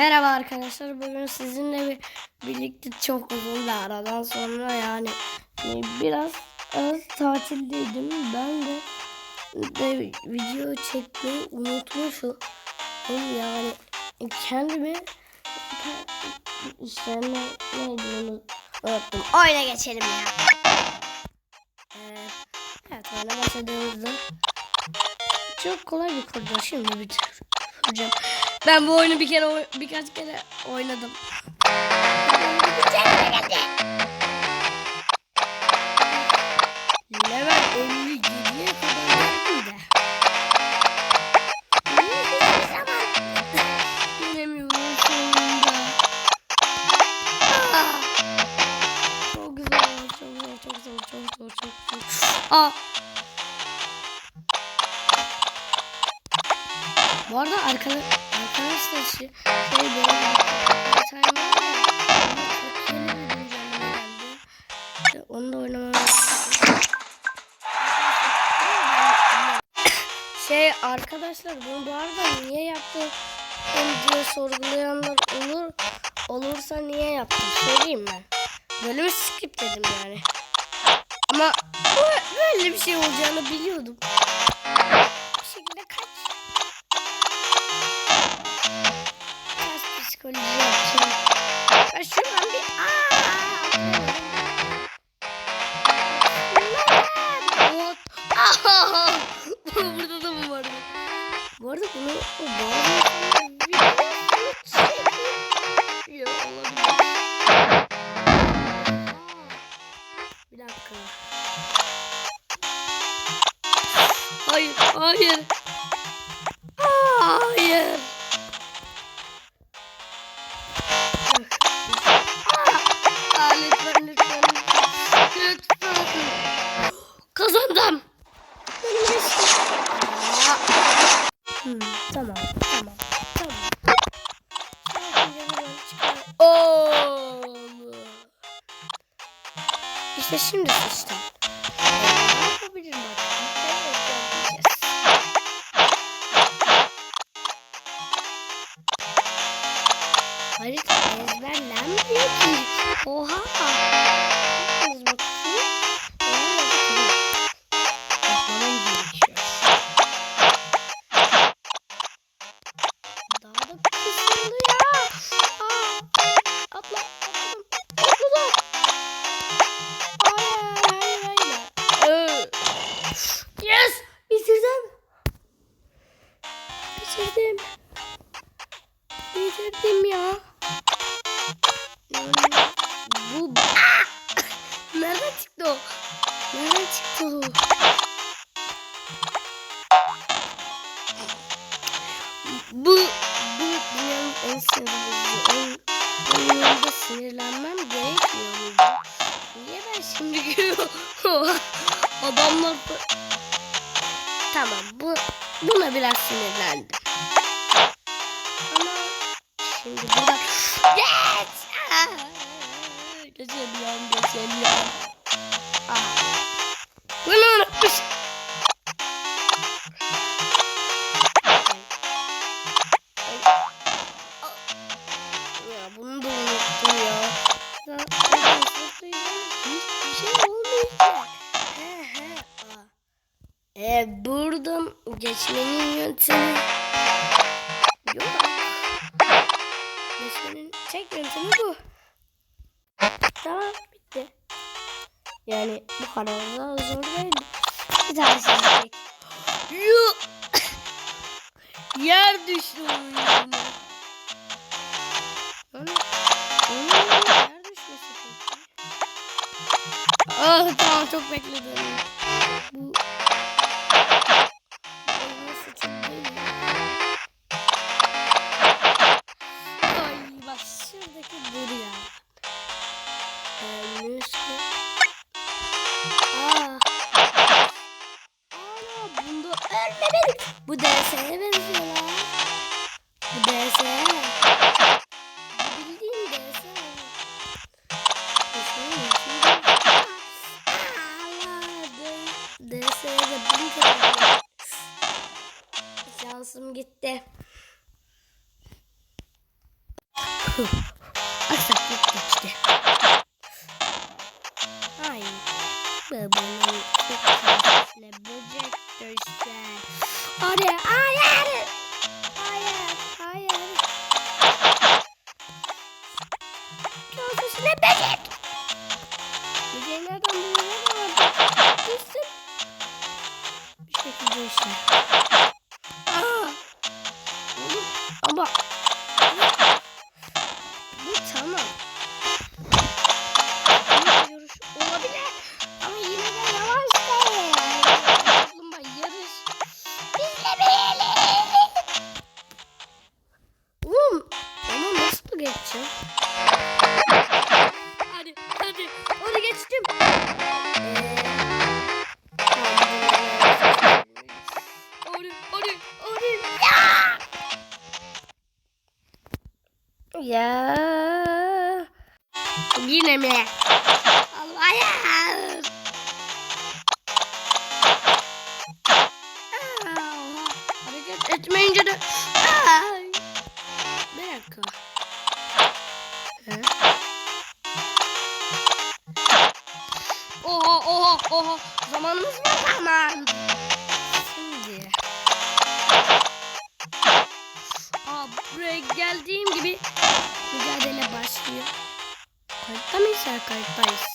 Merhaba arkadaşlar. Bugün sizinle bir, birlikte çok uzun bir aradan sonra yani e, biraz az tatildeydim. Ben de, de video çekmeyi unutmuşum. Yani kendimi işte ne, neydi onu unuttum. Oyuna geçelim ya. Ee, evet oyuna başladığımızda çok kolay bir koridor. Şimdi bitireceğim. Ben bu oyunu bir kere birkaç kere oynadım. Arkadaşlar bunu bu arada niye yaptım diye sorgulayanlar olur olursa niye yaptım söyleyeyim mi? Bölümü skip dedim yani. Ama bu- böyle bir şey olacağını biliyordum. Bir şekilde kaç Biraz psikoloji yapacağım. Ya şimdi sıçtım. Çıktı o? Nereden çıktı o? Bir tanesini çek. Yuh! Yer düştü düşmesi peki. Ah tamam çok bekledim. Bu bunda ölmemek. Bu DS'ye benziyor lan. 어려 아야를 Zamanımız var zaman. Şimdi. Aa, buraya geldiğim gibi mücadele başlıyor. Kayıtta mıyız? Kayıttayız.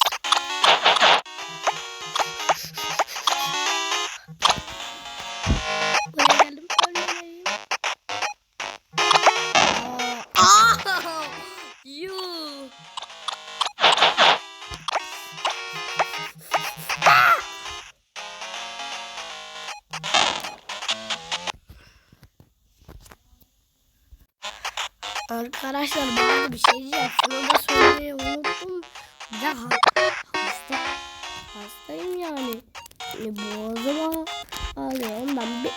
Arkadaşlar bana bir şey diyeceğim. Şunu da söylemeyi unuttum. Ha- hasta, hastayım yani. yani boğazıma ağlıyorum. Ben bir,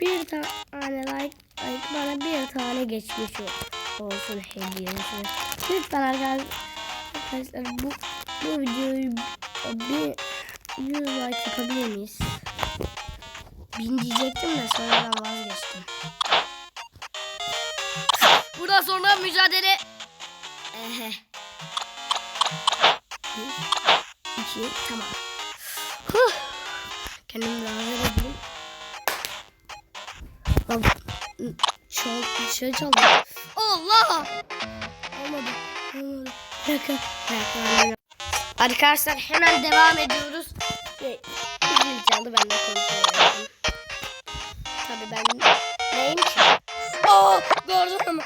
bir tane like, like bana bir tane geçmiş ol- olsun hediyesi. Lütfen arkadaşlar bu, bu videoyu bir 100 like yapabilir miyiz? Bin diyecektim de sonradan vazgeçtim. Buradan sonra mücadele. Ehe. Bir, iki, tamam. Huh. Kendimi razı edebilirim. Lan, Çal, şey çaldı. Allah! Olmadı. Olmadı. Dakika. ben- Arkadaşlar hemen devam ediyoruz. Ve zil çaldı ben de ettim. Tabii ben neyim ki? Aa, gördün mü?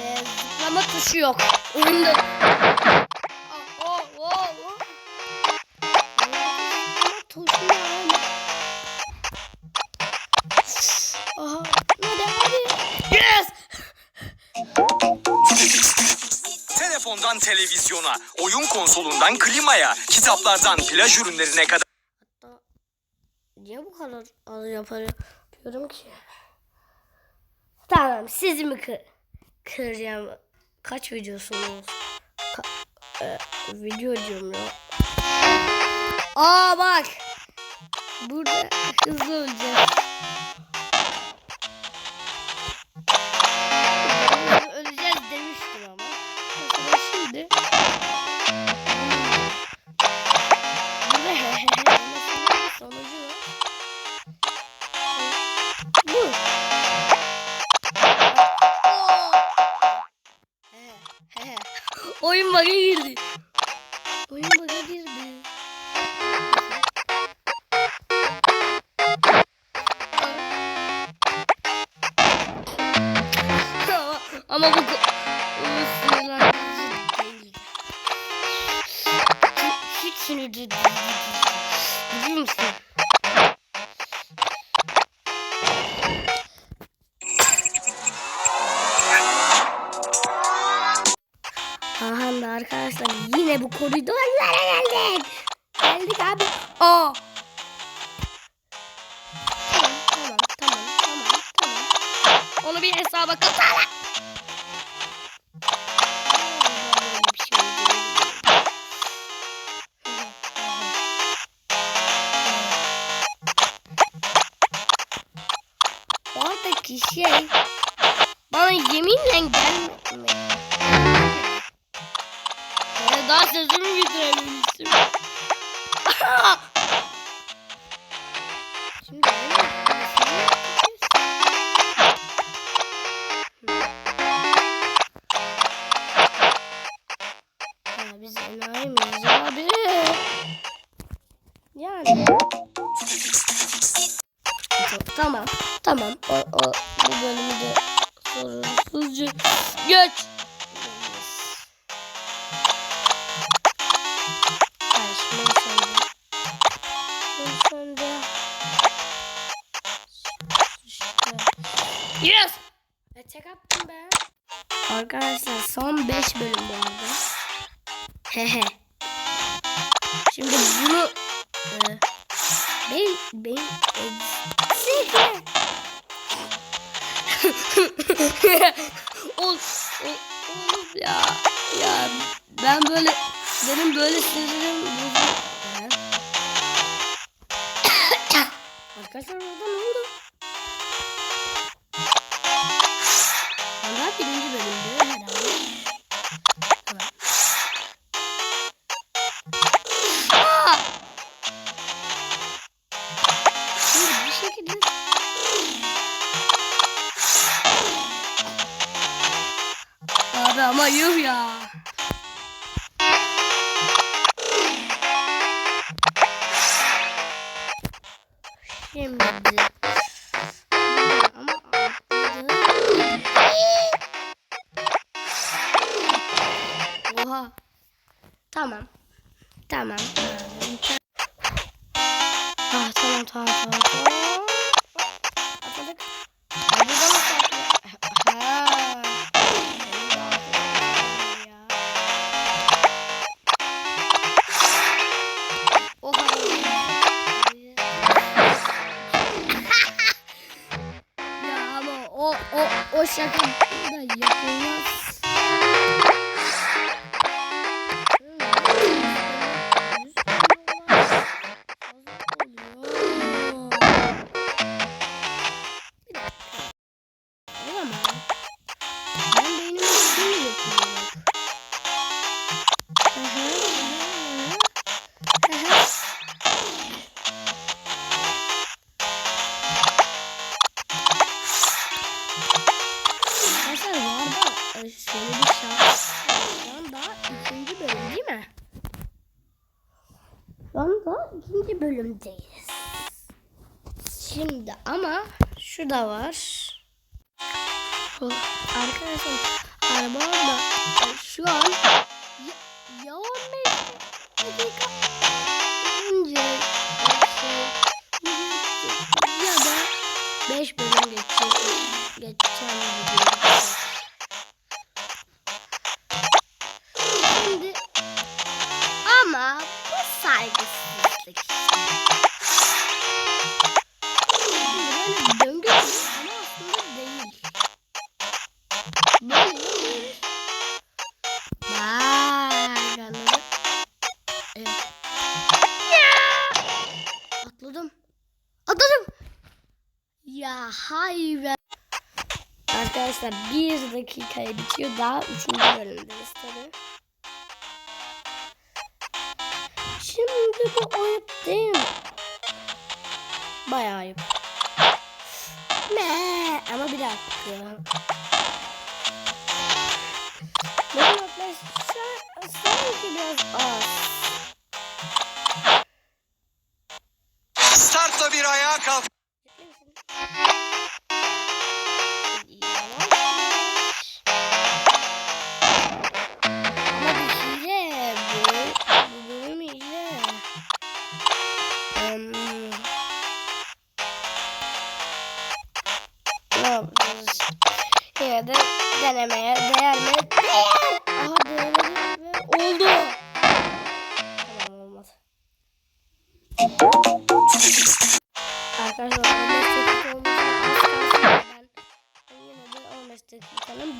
Ee, zıplama tuşu yok. Oyunda. Tuşu. Aha. Hadi hadi. Yes. Telefondan televizyona, oyun konsolundan klimaya, kitaplardan plaj ürünlerine kadar Hatta niye bu kadar az yapar yapıyorum ki? Tamam sizi mi kır kıracağım? Kaç videosunuz? Ka e, video diyorum ya. Aa bak. Burada hızlı öleceğiz. Oyun bug'a girdi. Oyun bug'a girdi. Aha da arkadaşlar yine bu koridorlara geldik. Geldik abi. Aa. Tamam, tamam, tamam, tamam, tamam. Onu bir hesaba katalım. daha sözümü bitirebilmişim. Tam 5 bölüm bu arada. Hehe. Şimdi bunu e, benim benim e, ol, ol, ol ya ya ben böyle benim böyle sinirim Arkadaşlar orada ne oldu? hoşçakalın. Da yapılmaz. bölümdeyiz. Şimdi ama şu da var. Şu, arkadaşlar araba orada. Şu an ya, ya 15 hayra hayra. Arkadaşlar bir dakikaya bitiyor. Daha üçüncü bölümdeyiz tabi. Şimdi bu ayıp değil mi? Bayağı ayıp. Ne? Ama bir dakika. Benim atlayışlar sanki biraz az. Startla bir ayağa kalk.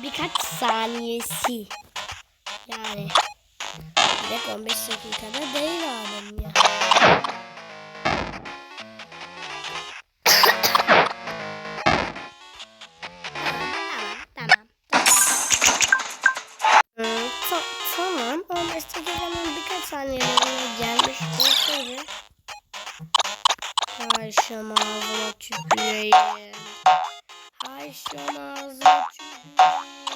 Birkaç saniyesi. Yani direkt 15 dakikada değil adam ya. Tamam, tamam. Hı, ta- tamam. 15 dakikanın birkaç saniyeliğine gelmiş olsaydı. Ay şu ağzıma tüküreyim. Ay şu ağzıma tüküreyim. Thank you.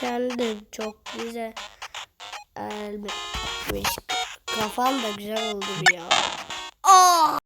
Kendi çok güzel. Kafam da güzel oldu bir ya. Aa!